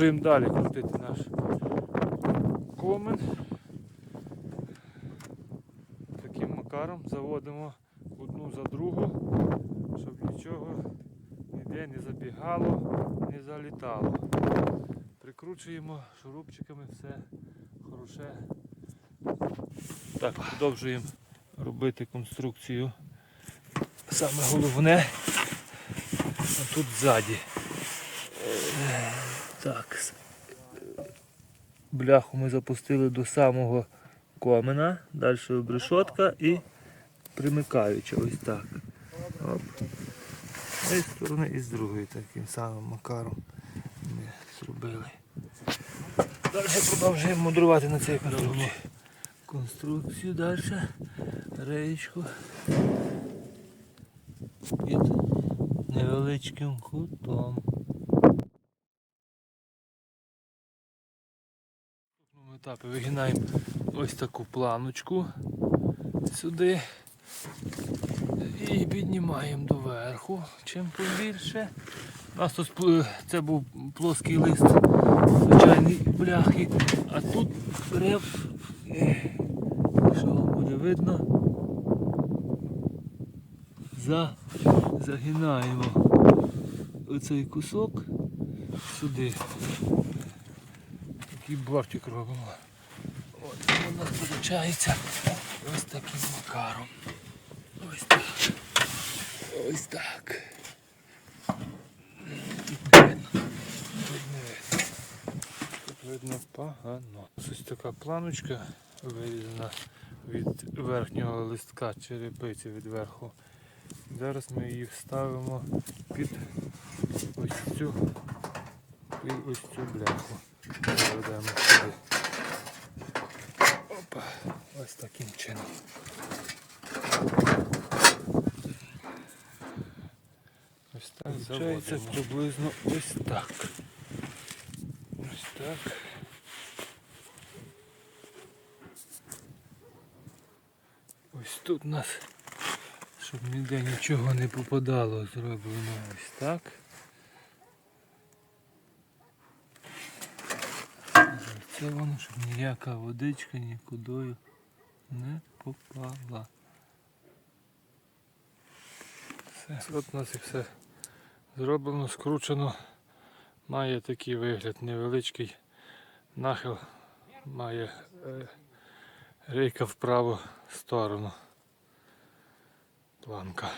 Будемо далі крутити наш комен. Таким макаром заводимо одну за другу, щоб нічого ніде не забігало, не залітало. Прикручуємо шурупчиками все хороше. Так, продовжуємо робити конструкцію. Саме головне тут ззаді. Так. Бляху ми запустили до самого комена, далі обрешотка і примикаючи ось так. Оп. З сторони і з другої таким самим макаром ми зробили. Далі продовжуємо мудрувати на цій конструкції. Конструкцію далі. Реєчку. Під невеличким кутом. Етапі вигинаємо ось таку планочку сюди і піднімаємо доверху, чим побільше. У нас тут це був плоский лист звичайний бляхи, а тут беремо, е, що буде видно, за, загинаємо оцей кусок сюди. Такий бортик робимо. От у нас виходить ось таким макаром. Ось так. Ось так. Тут видно. Погано. Ось така планочка вирізана від верхнього листка черепиці від верху. Зараз ми її вставимо під ось цю, під ось цю бляху. Заведемо сюди. Опа, ось таким чином. Ось так Получається приблизно ось так. Ось так. Ось тут у нас, щоб ніде нічого не попадало, зроблено ось так. Це воно, щоб ніяка водичка нікудою не попала. Все, от у нас і все зроблено, скручено. Має такий вигляд невеличкий нахил, має е, рейка в праву сторону. Планка.